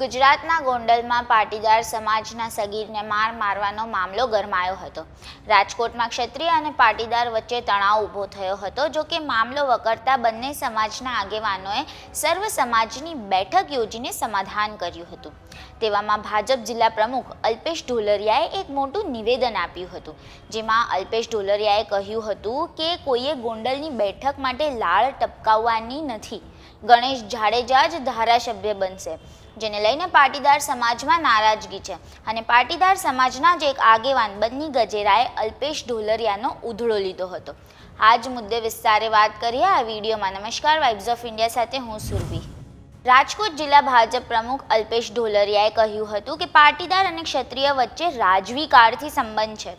ગુજરાતના ગોંડલમાં પાટીદાર સમાજના સગીરને માર મારવાનો મામલો ગરમાયો હતો. રાજકોટમાં ક્ષત્રિય અને પાટીદાર વચ્ચે તણાવ ઊભો થયો હતો, જો કે મામલો વકરતા બંને સમાજના આગેવાનોએ સર્વ સમાજની બેઠક યોજીને સમાધાન કર્યું હતું. તેવામાં ભાજપ જિલ્લા પ્રમુખ અલ્પેશ ઢોલરિયાએ એક મોટું નિવેદન આપ્યું હતું, જેમાં અલ્પેશ ઢોલરિયાએ કહ્યું હતું કે કોઈએ ગોંડલની બેઠક માટે લાળ ટપકાવવાની નથી. ગણેશ જાડેજા જ ધારાસભ્ય બનશે, જેને લઈને પાટીદાર સમાજમાં નારાજગી છે. અને પાટીદાર સમાજના જ એક આગેવાન બન્ની ગજેરાએ અલ્પેશ ઢોલરિયાનો ઉધળો લીધો હતો. આ જ મુદ્દે વિસ્તારે વાત કરીએ આ વિડીયોમાં. નમસ્કાર વાઇબ્સ ઓફ ઇન્ડિયા સાથે હું સુરભી. રાજકોટ જિલ્લા ભાજપ પ્રમુખ અલ્પેશ ઢોલરિયાએ કહ્યું હતું કે પાટીદાર અને ક્ષત્રિય વચ્ચે રાજવી કાળથી સંબંધ છે.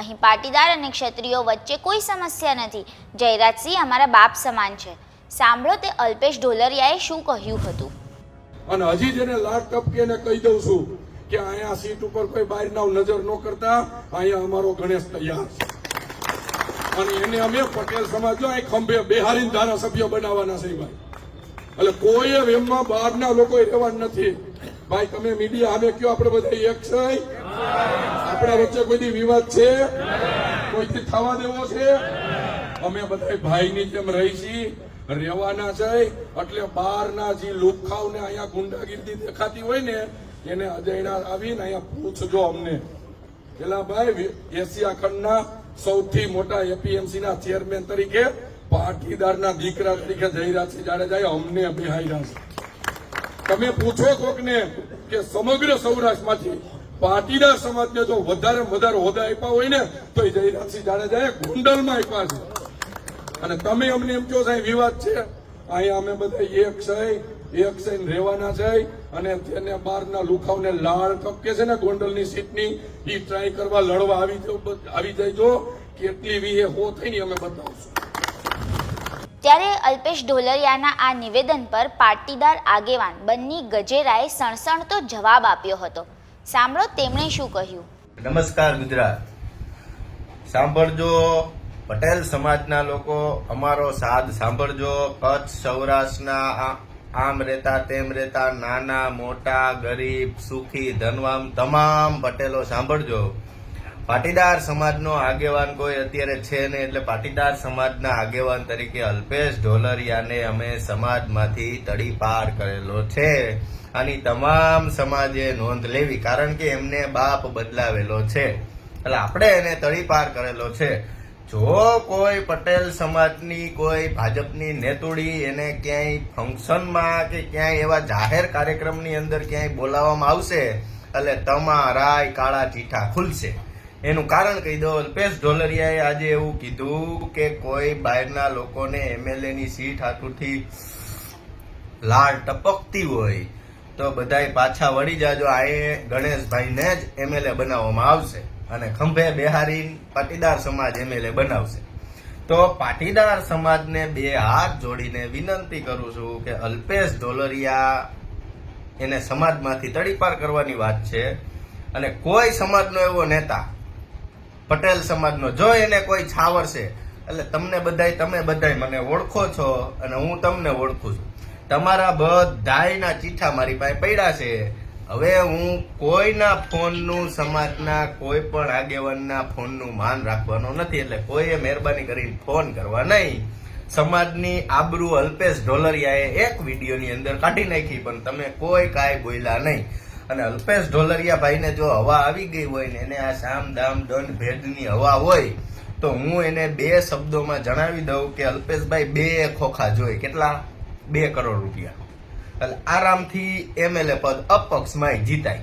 અહીં પાટીદાર અને ક્ષત્રિયો વચ્ચે કોઈ સમસ્યા નથી. જયરાજસિંહ અમારા બાપ સમાન છે. સાંભળો તે અલ્પેશ ઢોલરિયાએ શું કહ્યું હતું. અને હજી જેને લાટ ટપકીને કહી દઉં છું કે અહીંયા સીટ ઉપર કોઈ બહાર ના નજર ન કરતા, અહીંયા અમારો ગણેશ તૈયાર છે. અને એને અમે પટેલ સમાજ જો અહીં ખંભે બેહારી ધારાસભ્ય બનાવવાના છે ભાઈ. એટલે કોઈ એમમાં બહારના લોકો રહેવા નથી. ભાઈ, તમે મીડિયા અમે કયો આપણે બધા એક છે? આપણા વચ્ચે કોઈ વિવાદ છે? કોઈથી થવા દેવો છે? અમે બધા ભાઈની જેમ રહી છીએ. રહેવાના છે એટલે બહારના જે લુખાવ ને અહીંયા ગુંડાગીરી દેખાતી હોય ને, એને અજયડા આવીને અહીંયા પૂછજો અમને. પેલા ભાઈ એશિયા ખંડના સૌથી મોટા એપીએમસી ના ચેરમેન તરીકે પાટીદારના દીકરા તરીકે જયરાજસિંહ જાડેજા અમને બિહાર્યા છે. તમે પૂછો કોકને કે સમગ્ર સૌરાષ્ટ્રમાંથી પાટીદાર સમાજને જો વધારે વધારે હોદ્દા આપ્યા હોય ને, તો એ જયરાજસિંહ જાડેજાએ ગોંડલમાં આપ્યા છે. અને તમે અમને એમ કહો સાહેબ વિવાદ છે. અહીંયા અમે બધા એક છે એક છે ને રહેવાના છે. અને તેને બહારના લુખાવને લાળ ટપકે છે ને ગોંડલની સીટની એ ટ્રાય કરવા લડવા આવી આવી જાય જો. કેટલી વીએ હો થઈ અમે બતાવશું. ત્યારે અલ્પેશ ઢોલરિયાના આ નિવેદન પર પાટીદાર આગેવાન બન્ની ગજેરાએ સણસણતો જવાબ આપ્યો હતો. સાંભળો તેમણે શું કહ્યું. નમસ્કાર ગુજરાત. સાંભળજો. પટેલ સમાજના લોકો અમારો સાદ સાંભળજો, કચ્છ, સૌરાષ્ટ્રના આમ રહેતા, તેમ રહેતા, નાના, મોટા, ગરીબ, સુખી, ધનવાન તમામ પટેલો સાંભળજો. પાટીદાર સમાજનો આગેવાન કોઈ અત્યારે છે ને એટલે પાટીદાર સમાજના આગેવાન તરીકે અલ્પેશ ઢોલરિયાને અમે સમાજમાંથી તડી પાર કરેલો છે. આની તમામ સમાજે નોંધ લેવી, કારણ કે એમને બાપ બદલાવેલો છે. એટલે આપણે એને તડી પાર કરેલો છે. જો કોઈ પટેલ સમાજની, કોઈ ભાજપની નેતોડી એને ક્યાંય ફંક્શનમાં કે ક્યાંય એવા જાહેર કાર્યક્રમની અંદર ક્યાંય બોલાવવામાં આવશે, એટલે તમારા કાળા ચીઠા ખુલશે. એનું કારણ કહી દો અલ્પેશ ઢોલરિયાએ આજે એવું કીધું કે કોઈ બહારના લોકોને એમએલએની સીટ હાથુથી લાળ ટપકતી હોય તો બધાય પાછા વળી જાજો. આ ગણેશભાઈને જ એમએલએ બનાવવામાં આવશે અને ખંભે બેહારી પાટીદાર સમાજ એમએલએ બનાવશે. તો પાટીદાર સમાજને બે હાથ જોડીને વિનંતી કરું છું કે અલ્પેશ ઢોલરિયા એને સમાજમાંથી તડીપાર કરવાની વાત છે અને કોઈ સમાજનો એવો નેતા, પટેલ સમાજનો, જો એને કોઈ છાવરશે, એટલે તમને બધાય, તમે બધાય મને ઓળખો છો અને હું તમને ઓળખું છું. તમારા બધાયના ચીઠા મારી પાસે પડ્યા છે. હવે હું કોઈના ફોનનું સમાજના કોઈ પણ આગેવાનના ફોનનું માન રાખવાનો નથી, એટલે કોઈએ મહેરબાની કરીને ફોન કરવા નહીં. સમાજની આબરૂ અલ્પેશ ઢોલરિયાએ એક વિડીયોની અંદર કાઢી નાખી, પણ તમે કોઈ કાંઈ બોલ્યા નહીં. અને અલ્પેશ ઢોલરિયા ભાઈને જો હવા આવી ગઈ હોય ને એને આ સામ દામ દંડ ભેદની હવા હોય, તો હું એને બે શબ્દોમાં જણાવી દઉં કે અલ્પેશભાઈ બે ખોખા જોઈ. કેટલા? બે કરોડ રૂપિયા એટલે આરામથી એમએલએ પદ અપક્ષમાં જીતાય.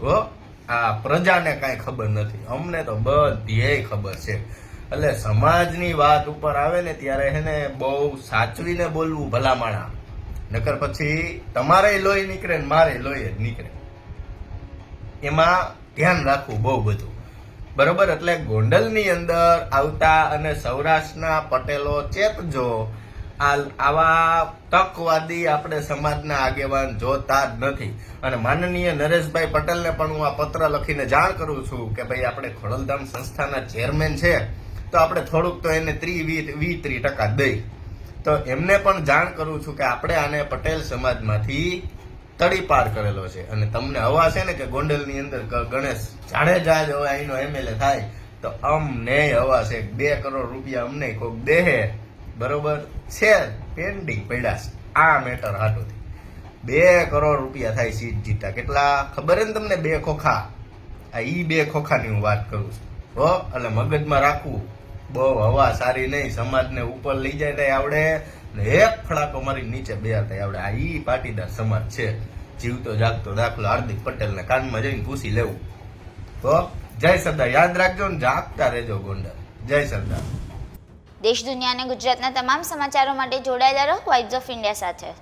હો, આ પ્રજાને કાંઈ ખબર નથી. અમને તો બધી ખબર છે. એટલે સમાજની વાત ઉપર આવે ને ત્યારે એને બહુ સાચવીને બોલવું ભલામણા. નકર પછી તમારે લોહી નીકળે ને મારે લોહી જ નીકળે. એમાં ધ્યાન રાખવું બહુ બધું. બરોબર? એટલે ગોંડલની અંદર આવતા અને સૌરાષ્ટ્રના પટેલો ચેતજો આવા તકવાદી આપણે સમાજના આગેવાન જોતા જ નથી. અને માનનીય નરેશભાઈ પટેલને પણ હું આ પત્ર લખીને જાણ કરું છું કે ભાઈ આપણે ખોડલધામ સંસ્થાના ચેરમેન છે, તો આપણે થોડુંક તો એને ત્રી વી વી ત્રી ટકા દઈ. તો એમને પણ જાણ કરું છું કે આપણે આને પટેલ સમાજમાંથી તડીપાર કરેલો છે. અને તમને હવા છે ને કે ગોંડલની અંદર ગણેશ જાડેજા જ હવે અહીંનો એમએલએ થાય, તો અમને હવા છે. બે કરોડ રૂપિયા અમને કોક દેહે બરોબર? છે પેન્ડિંગ પડ્યા આ મેટર હાટોથી. બે કરોડ રૂપિયા થાય સીટ જીતા કેટલા? ખબર ને તમને બે ખોખા? આ ઈ બે ખોખાની હું વાત કરું છું. હો, એટલે મગજમાં રાખવું. બહુ હવા સારી નહીં, સમાજને ઉપર લઈ જાય તઈ આવડે. એક ફડાકો મારી નીચે બે થાય આવડે. આ ઈ પાટીદાર સમાજ છે. જીવતો જાગતો દાખલો હાર્દિક પટેલને કાનમાં જઈને પૂછી લેવું. તો જય સરદાર. યાદ રાખજો ને, જાગતા રહેજો ગોંડલ. જય સરદાર. દેશ દુનિયા અને ગુજરાતના તમામ સમાચારો માટે જોડાયેલા રહો વાઇબ્સ ઓફ ઇન્ડિયા સાથે.